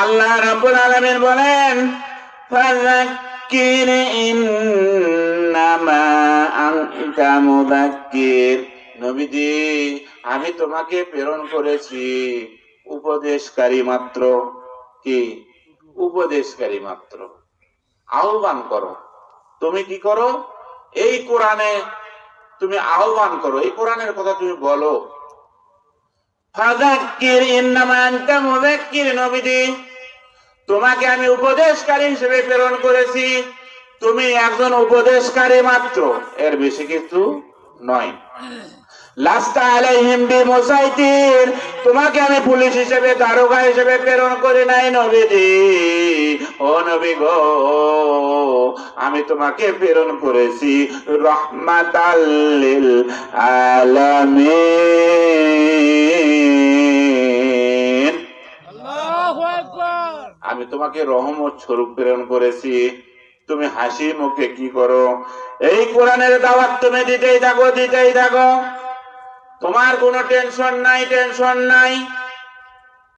আল্লাহ রাব্বুল আলামিন বলেন, ফাযাক্কির ইন্নামা আনতা মুযাক্কির। নবীজি, আমি তোমাকে প্রেরণ করেছি। উপদেশকারী মাত্র কি? উপদেশকারী মাত্র। আহ্বান করো। তুমি কি করো? এই কোরআনে তুমি আহ্বান করো। এই কোরআনের কথা তুমি বলো। ফাযাক্কির ইন্নামা আনতা মুযাক্কির। নবীজি তোমাকে আমি উপদেশকারী হিসেবে প্রেরণ করেছি। তুমি একজন উপদেশকারী মাত্র। এর বেশি কিছু নয়। লাস্তা আলাইহিম বিমুসাইতির তোমাকে আমি পুলিশ হিসেবে, দারোগা হিসেবে প্রেরণ করি নাই নবীজি। ও নবী গো, আমি তোমাকে প্রেরণ করেছি। রহমাতাল্লিল আলামিন। আমি তোমাকে রহমত স্বরূপ প্রেরণ করেছি। তুমি হাসি মুখে কি করো? এই কোরআনের দাওয়াত তুমি দিতেই থাকো দিতেই থাকো। তোমার কোনো টেনশন নাই টেনশন নাই।